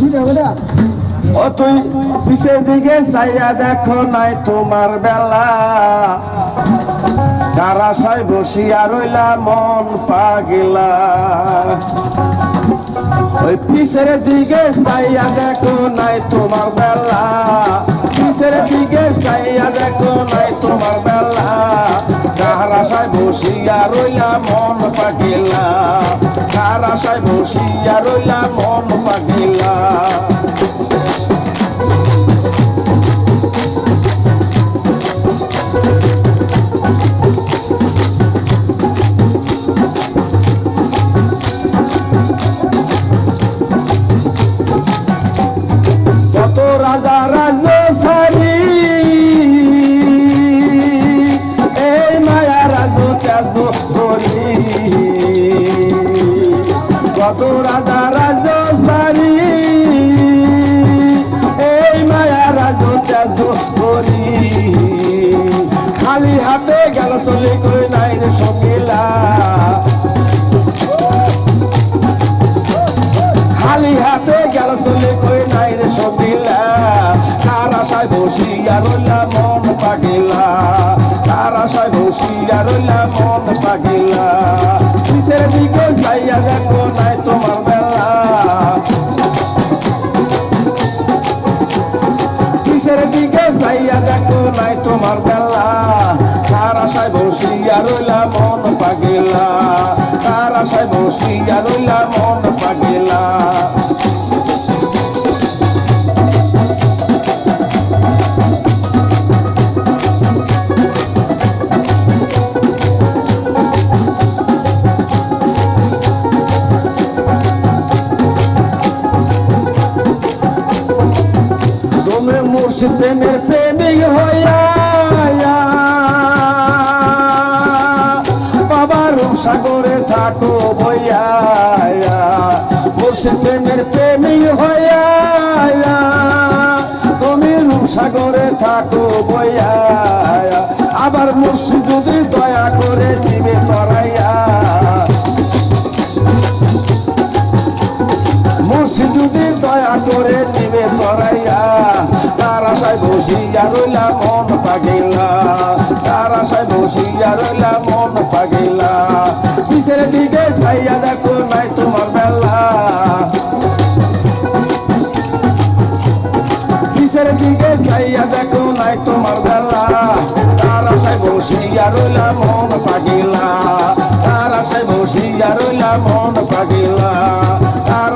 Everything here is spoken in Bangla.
ও তুই পিছের দিকে চাইয়া দেখো নাই তোমার বেলা। কারাশায় বসিয়া রইলা মন পাগিলা। ওই পিছের দিকে চাইয়া দেখো নাই তোমার বেলা। পিছের দিকে চাইয়া দেখো নাই তোমার বেলা। কার আশায় বসিয়া রইলা মন পাগিলা। কার আশায় বসিয়া রইলা মন পাগিলা। কত রাজা রাজ এই মায়া রাজ চাঁদ করি। কত রাজা এই মায়া রাজ চাঁদ করি। খালি হাতে গেল চলে কই চলে কই নাই রে সবিলা কার আশায় বসিয়া রইলা মন পাগিলা। কার আশায় বসিয়া রইলা মন পাগিলা। পিছের দিকে যাইয়া দেখো নাই তোমার বেলা। কিসের দিকে যাইয়া দেখো নাই তোমার বেলা। কার আশায় বসিয়া রইলা মন পাগিলা। কার আশায় বসিয়া রইলা মন পাগিলা। প্রেমের প্রেমিক হইয়া বাবার সাগরে থাকো ভইয়া মুর্শিদ প্রেমের প্রেমিক হইয়া তুমি সাগরে থাকো বইয়া আবার মুর্শিদ যদি যদি দয়া করে দিবে তরাইয়া তার আশায় বসিয়া রইলা মন পাগিলা। তার আশায় বসিয়া রইলা মন পাগিলা। পিছের দিকে চাইয়া দেখো নাই তোমার বেলা পিছের দিকে চাইয়া দেখো নাই তোমার বেলা তার আশায় বসিয়া রইলা মন পাগিলা। তার আশায় বসিয়া রইলা মন পাগিলা। তার